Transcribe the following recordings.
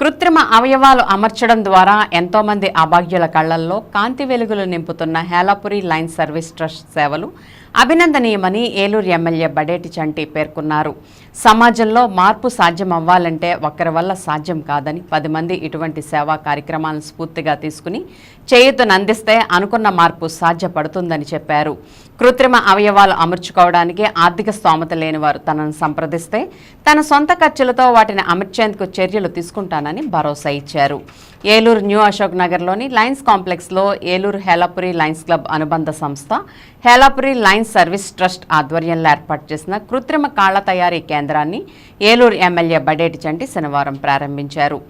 కృత్రిమ అవయవాలు అమర్చడం ద్వారా ఎంతోమంది అభాగ్యుల కళ్ళల్లో కాంతి వెలుగులు నింపుతున్న హేలాపురి లైన్ సర్వీస్ ట్రస్ట్ సేవలు అభినందనీయమని ఏలూరు ఎమ్మెల్యే బడేటి చంటి పేర్కొన్నారు. సమాజంలో మార్పు సాధ్యం అవ్వాలంటే ఒక్కరి వల్ల సాధ్యం కాదని పది మంది ఇటువంటి సేవా కార్యక్రమాలను స్ఫూర్తిగా తీసుకుని చేయూతనందిస్తే అనుకున్న మార్పు సాధ్యపడుతుందని చెప్పారు. కృత్రిమ అవయవాలు అమర్చుకోవడానికి ఆర్థిక స్తోమత లేని వారు తనను సంప్రదిస్తే తన సొంత ఖర్చులతో వాటిని అమర్చేందుకు చర్యలు తీసుకుంటానని భరోసా ఇచ్చారు. ఏలూరు న్యూ అశోక్ నగర్లోని లయన్స్ కాంప్లెక్స్లో ఏలూరు హేలాపురి లయన్స్ క్లబ్ అనుబంధ సంస్థ హేలాపురి లయన్స్ సర్వీస్ ట్రస్ట్ ఆధ్వర్యంలో ఏర్పాటు చేసిన కృత్రిమ కాళ్ళ తయారీ కేంద్రాన్ని ఏలూరు ఎమ్మెల్యే బడేటి చంటి శనివారం ప్రారంభించారు.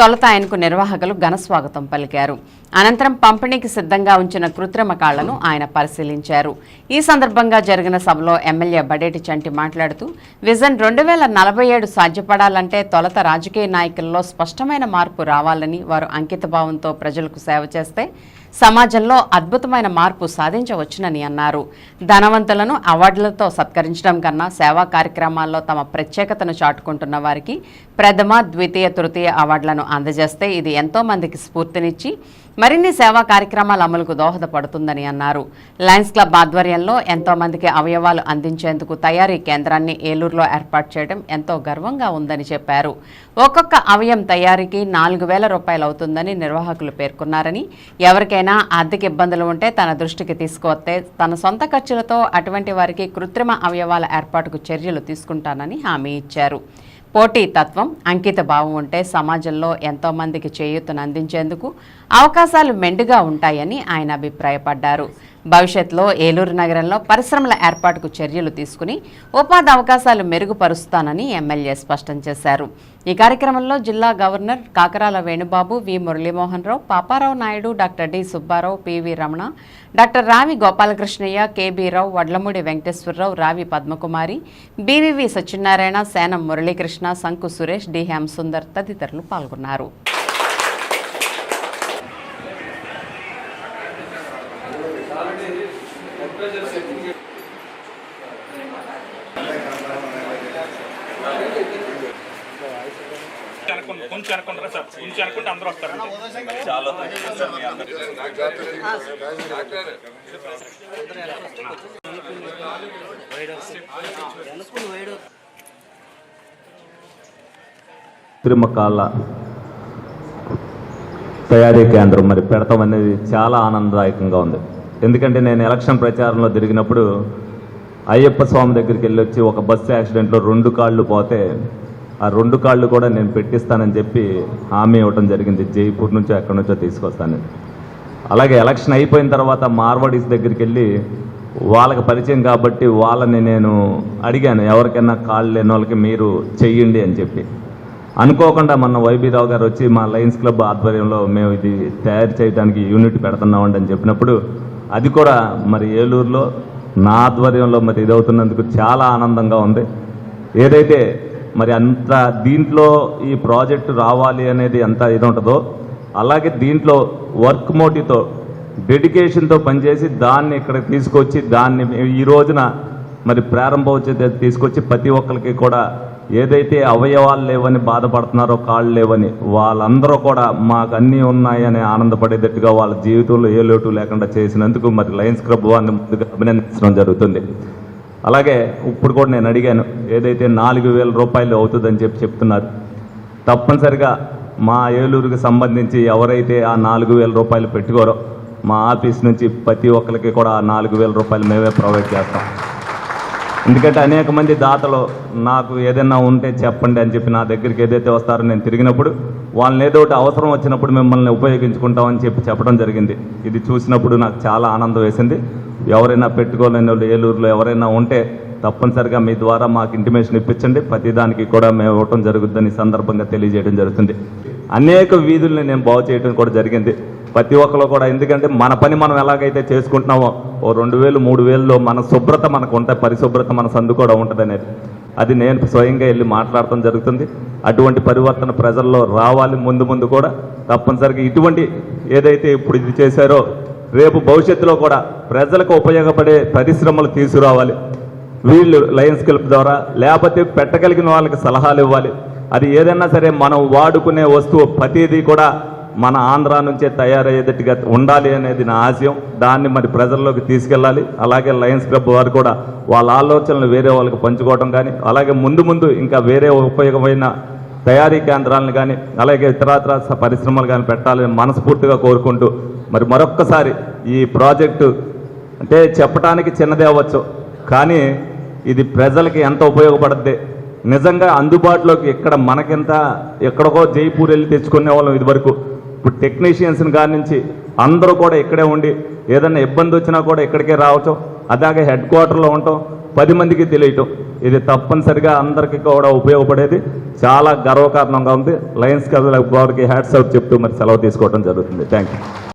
తొలుత ఆయనకు నిర్వాహకులు ఘన స్వాగతం పలికారు. అనంతరం పంపిణీకి సిద్ధంగా ఉంచిన కృత్రిమ కాళ్ళను ఆయన పరిశీలించారు. ఈ సందర్భంగా జరిగిన సభలో ఎమ్మెల్యే బడేటి చంటి మాట్లాడుతూ విజన్ రెండు వేల నలభై ఏడు సాధ్యపడాలంటే తొలత రాజకీయ నాయకుల్లో స్పష్టమైన మార్పు రావాలని వారు అంకితభావంతో ప్రజలకు సేవ చేస్తే సమాజంలో అద్భుతమైన మార్పు సాధించవచ్చునని అన్నారు. ధనవంతులను అవార్డులతో సత్కరించడం కన్నా సేవా కార్యక్రమాల్లో తమ ప్రత్యేకతను చాటుకుంటున్న వారికి ప్రథమ ద్వితీయ తృతీయ అవార్డులను అందజేస్తే ఇది ఎంతో మందికి స్ఫూర్తినిచ్చి మరిన్ని సేవా కార్యక్రమాల అమలుకు దోహదపడుతుందని అన్నారు. లయన్స్ క్లబ్ ఆధ్వర్యంలో ఎంతో మందికి అవయవాలు అందించేందుకు తయారీ కేంద్రాన్ని ఏలూరులో ఏర్పాటు చేయడం ఎంతో గర్వంగా ఉందని చెప్పారు. ఒక్కొక్క అవయం తయారీకి నాలుగు వేల రూపాయలు అవుతుందని నిర్వాహకులు పేర్కొన్నారని ఎవరికైనా ఆర్థిక ఇబ్బందులు ఉంటే తన దృష్టికి తీసుకువస్తే తన సొంత ఖర్చులతో అటువంటి వారికి కృత్రిమ అవయవాల ఏర్పాటుకు చర్యలు తీసుకుంటానని హామీ ఇచ్చారు. పోటీ తత్వం అంకిత భావం ఉంటే సమాజంలో ఎంతో మందికి చేయూతను అందించేందుకు అవకాశాలు మెండుగా ఉంటాయని ఆయన అభిప్రాయపడ్డారు. భవిష్యత్తులో ఏలూరు నగరంలో పరిశ్రమల ఏర్పాటుకు చర్యలు తీసుకుని ఉపాధి అవకాశాలు మెరుగుపరుస్తానని ఎమ్మెల్యే స్పష్టం చేశారు. ఈ కార్యక్రమంలో జిల్లా governor Kakarala Venubabu V Muralimohan Rao Paparao Naidu doctor D Subbarao PV Ramana doctor Ravi Gopalakrishnaiah KB Rao Vadlamudi Venkateswararao Ravi Padmakumari BVV Satyanarayana సేనం Muralikrishna శంకు సురేష్ డి హేమ్ సుందర్ తదితరులు పాల్గొన్నారు అనుకుంటా కొంచెం అనుకుంటారా సార్? కొంచెం అనుకుంటే అందరూ వస్తారు. తిరుమకాళ్ళ తయారీ కేంద్రం మరి పెడతాం అనేది చాలా ఆనందదాయకంగా ఉంది. ఎందుకంటే నేను ఎలక్షన్ ప్రచారంలో తిరిగినప్పుడు అయ్యప్ప స్వామి దగ్గరికి వెళ్ళి వచ్చి ఒక బస్సు యాక్సిడెంట్లో రెండు కాళ్ళు పోతే ఆ రెండు కాళ్ళు కూడా నేను పెట్టిస్తానని చెప్పి హామీ ఇవ్వడం జరిగింది. జైపూర్ నుంచో ఎక్కడి నుంచో తీసుకొస్తాను. అలాగే ఎలక్షన్ అయిపోయిన తర్వాత మార్వాడీస్ దగ్గరికి వెళ్ళి వాళ్ళకి పరిచయం కాబట్టి వాళ్ళని నేను అడిగాను ఎవరికైనా కాళ్ళు లేని వాళ్ళకి మీరు చెయ్యండి అని చెప్పి. అనుకోకుండా మన వైబీరావు గారు వచ్చి మా లయన్స్ క్లబ్ ఆధ్వర్యంలో మేము ఇది తయారు చేయడానికి యూనిట్ పెడుతున్నామండి అని చెప్పినప్పుడు అది కూడా మరి ఏలూరులో నా ఆధ్వర్యంలో మరి ఇదవుతున్నందుకు చాలా ఆనందంగా ఉంది. ఏదైతే మరి అంత దీంట్లో ఈ ప్రాజెక్టు రావాలి అనేది ఎంత ఇది ఉంటుందో అలాగే దీంట్లో వర్క్ మోటివ్తో డెడికేషన్తో పనిచేసి దాన్ని ఇక్కడ తీసుకొచ్చి దాన్ని ఈ రోజున మరి ప్రారంభోత్సవ తీసుకొచ్చి ప్రతి ఒక్కరికి కూడా ఏదైతే అవయవాలు లేవని బాధపడుతున్నారో కాళ్ళు లేవని వాళ్ళందరూ కూడా మాకు అన్నీ ఉన్నాయని ఆనందపడేటట్టుగా వాళ్ళ జీవితంలో ఏ లోటు లేకుండా చేసినందుకు మరి లయన్స్ క్లబ్ వారిని ముందుగా అభినందించడం జరుగుతుంది. అలాగే ఇప్పుడు కూడా నేను అడిగాను ఏదైతే నాలుగు వేల రూపాయలు అవుతుందని చెప్పి చెప్తున్నారు. తప్పనిసరిగా మా ఏలూరుకి సంబంధించి ఎవరైతే ఆ నాలుగు వేల రూపాయలు పెట్టుకోరో మా ఆఫీస్ నుంచి ప్రతి ఒక్కరికి కూడా ఆ నాలుగు వేల రూపాయలు మేమే ప్రొవైడ్ చేస్తాం. ఎందుకంటే అనేక మంది దాతలు నాకు ఏదైనా ఉంటే చెప్పండి అని చెప్పి నా దగ్గరికి ఏదైతే వస్తారో నేను తిరిగినప్పుడు వాళ్ళని ఏదో ఒకటి అవసరం వచ్చినప్పుడు మిమ్మల్ని ఉపయోగించుకుంటామని చెప్పి చెప్పడం జరిగింది. ఇది చూసినప్పుడు నాకు చాలా ఆనందం వేసింది. ఎవరైనా పెట్టుకోలేని వాళ్ళు ఏలూరులో ఎవరైనా ఉంటే తప్పనిసరిగా మీ ద్వారా మాకు ఇంటిమేషన్ ఇప్పించండి. ప్రతిదానికి కూడా మేము ఇవ్వటం జరుగుతుందని ఈ సందర్భంగా తెలియజేయడం జరుగుతుంది. అనేక వీధుల్ని నేను బాగు చేయడం కూడా జరిగింది. ప్రతి ఒక్కరు కూడా ఎందుకంటే మన పని మనం ఎలాగైతే చేసుకుంటున్నామో ఓ రెండు వేలు మూడు వేలలో మన శుభ్రత మనకు ఉంటాయి. పరిశుభ్రత మన సందు కూడా ఉంటుంది అనేది. అది నేను స్వయంగా వెళ్ళి మాట్లాడటం జరుగుతుంది. అటువంటి పరివర్తన ప్రజల్లో రావాలి ముందు ముందు కూడా తప్పనిసరిగా ఇటువంటి ఏదైతే ఇప్పుడు ఇది చేశారో రేపు భవిష్యత్తులో కూడా ప్రజలకు ఉపయోగపడే పరిశ్రమలు తీసుకురావాలి. వీళ్ళు లయన్స్ క్లబ్ ద్వారా లేకపోతే పెట్టగలిగిన వాళ్ళకి సలహాలు ఇవ్వాలి. అది ఏదైనా సరే మనం వాడుకునే వస్తువు ప్రతిదీ కూడా మన ఆంధ్ర నుంచే తయారయ్యేటట్టుగా ఉండాలి అనేది నా ఆశయం. దాన్ని మరి ప్రజల్లోకి తీసుకెళ్ళాలి. అలాగే లయన్స్ క్లబ్ వారు కూడా వాళ్ళ ఆలోచనలు వేరే వాళ్ళకి పంచుకోవడం కానీ అలాగే ముందు ముందు ఇంకా వేరే ఉపయోగమైన తయారీ కేంద్రాలను కానీ అలాగే ఇతరత్ర పరిశ్రమలు కానీ పెట్టాలని మనస్ఫూర్తిగా కోరుకుంటూ మరి మరొక్కసారి ఈ ప్రాజెక్టు అంటే చెప్పడానికి చిన్నదే అవ్వచ్చు కానీ ఇది ప్రజలకి ఎంత ఉపయోగపడుద్ది? నిజంగా అందుబాటులోకి ఇక్కడ మనకింత ఎక్కడికో జైపూర్ వెళ్ళి తెచ్చుకునే వాళ్ళం ఇదివరకు. ఇప్పుడు టెక్నీషియన్స్ని కాడి నుంచి అందరూ కూడా ఇక్కడే ఉండి ఏదైనా ఇబ్బంది వచ్చినా కూడా ఇక్కడికే రావటం అలాగే హెడ్ క్వార్టర్లో ఉండటం పది మందికి తెలియటం. ఇది తప్పనిసరిగా అందరికీ కూడా ఉపయోగపడేది. చాలా గర్వకారణంగా ఉంది. లయన్స్ క్లబ్ వారికి హ్యాట్స్ అవుట్ చెప్తూ మరి సెలవు తీసుకోవడం జరుగుతుంది. Thank you